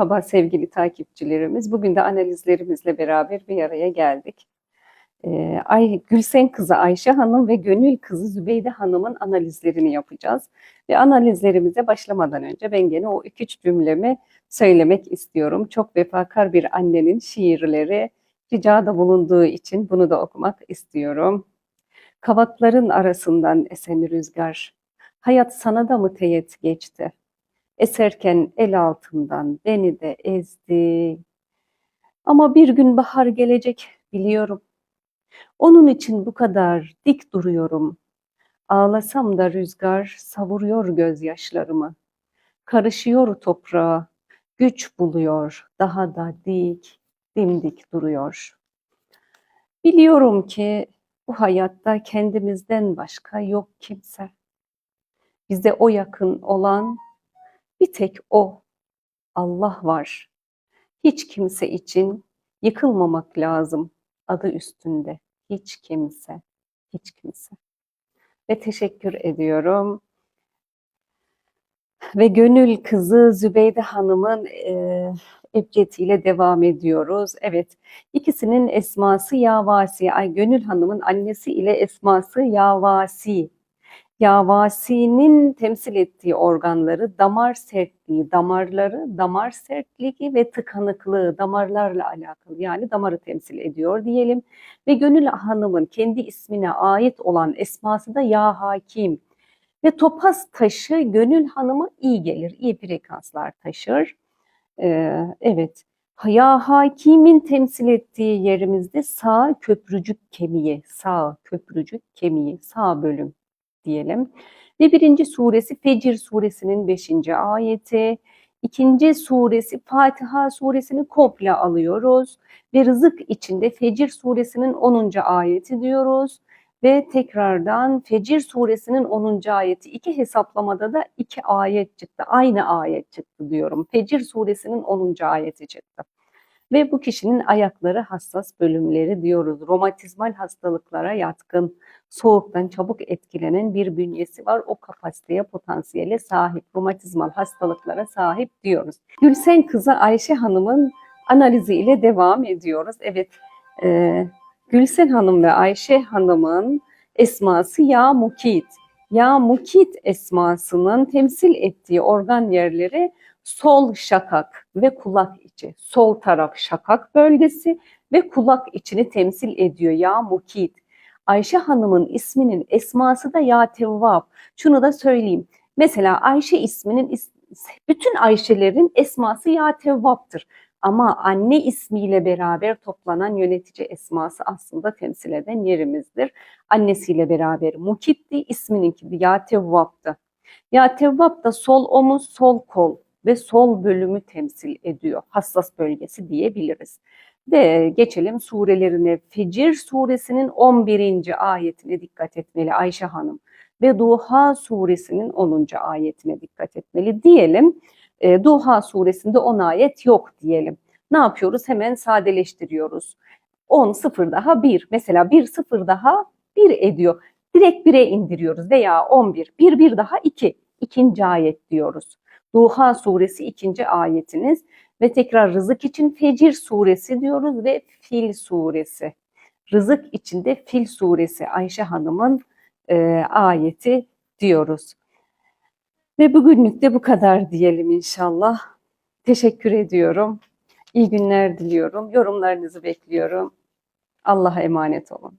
Merhaba sevgili takipçilerimiz. Bugün de analizlerimizle beraber bir araya geldik. Ee, Ay, Gülsen kızı Ayşe Hanım ve Gönül kızı Zübeyde Hanım'ın analizlerini yapacağız. Ve analizlerimize başlamadan önce ben gene o iki üç cümlemi söylemek istiyorum. Çok vefakar bir annenin şiirleri ricada bulunduğu için bunu da okumak istiyorum. Kavakların arasından esen rüzgar, hayat sana da mı teğet geçti? Eserken el altından beni de ezdi. Ama bir gün bahar gelecek biliyorum. Onun için bu kadar dik duruyorum. Ağlasam da rüzgar savuruyor gözyaşlarımı. Karışıyor toprağa, güç buluyor, daha da dik, dimdik duruyor. Biliyorum ki bu hayatta kendimizden başka yok kimse. Bize o yakın olan bir tek o, Allah var. Hiç kimse için yıkılmamak lazım adı üstünde. Hiç kimse, hiç kimse. Ve teşekkür ediyorum. Ve Gönül kızı Zübeyde Hanım'ın e, ebcediyle devam ediyoruz. Evet, ikisinin esması Yavasi. Ay Gönül Hanım'ın annesi ile esması Yavasi. Yavasi'nin temsil ettiği organları damar sertliği, damarları, damar sertliği ve tıkanıklığı damarlarla alakalı yani damarı temsil ediyor diyelim. Ve Gönül Hanım'ın kendi ismine ait olan esması da Ya Hakim. Ve topaz taşı Gönül Hanım'a iyi gelir, iyi frekanslar taşır. Ee, evet, Ya Hakim'in temsil ettiği yerimizde sağ köprücük kemiği, sağ köprücük kemiği, sağ bölüm diyelim. Ve birinci suresi Fecir suresinin beşinci ayeti. İkinci suresi Fatiha suresini komple alıyoruz. Ve rızık içinde Fecir suresinin 10. ayeti diyoruz. Ve tekrardan Fecir suresinin 10. ayeti. iki hesaplamada da iki ayet çıktı. Aynı ayet çıktı diyorum. Fecir suresinin 10. ayeti çıktı. Ve bu kişinin ayakları hassas bölümleri diyoruz. Romatizmal hastalıklara yatkın, soğuktan çabuk etkilenen bir bünyesi var. O kapasiteye, potansiyele sahip, romatizmal hastalıklara sahip diyoruz. Gülsen kızı Ayşe Hanım'ın analizi ile devam ediyoruz. Evet, e, Gülsen Hanım ve Ayşe Hanım'ın esması Ya Mukit. Ya Mukit esmasının temsil ettiği organ yerleri sol şakak ve kulak içi. Sol taraf şakak bölgesi ve kulak içini temsil ediyor ya mukit. Ayşe Hanım'ın isminin esması da ya tevvab. Şunu da söyleyeyim. Mesela Ayşe isminin bütün Ayşelerin esması ya tevvaptır. Ama anne ismiyle beraber toplanan yönetici esması aslında temsil eden yerimizdir. Annesiyle beraber mukitti, ismininki ya tevvaptı. Ya tevvap da sol omuz, sol kol ve sol bölümü temsil ediyor. Hassas bölgesi diyebiliriz. Ve geçelim surelerine. Fecir suresinin 11. ayetine dikkat etmeli Ayşe Hanım. Ve Duha suresinin 10. ayetine dikkat etmeli diyelim. E, Duha suresinde 10 ayet yok diyelim. Ne yapıyoruz? Hemen sadeleştiriyoruz. 10 sıfır daha 1. Mesela 1 sıfır daha 1 ediyor. Direkt 1'e indiriyoruz veya 11. 1 1 daha 2. İkinci ayet diyoruz. Duha suresi ikinci ayetiniz ve tekrar rızık için Fecir suresi diyoruz ve Fil suresi. Rızık içinde Fil suresi Ayşe Hanım'ın e, ayeti diyoruz. Ve bugünlük de bu kadar diyelim inşallah. Teşekkür ediyorum. İyi günler diliyorum. Yorumlarınızı bekliyorum. Allah'a emanet olun.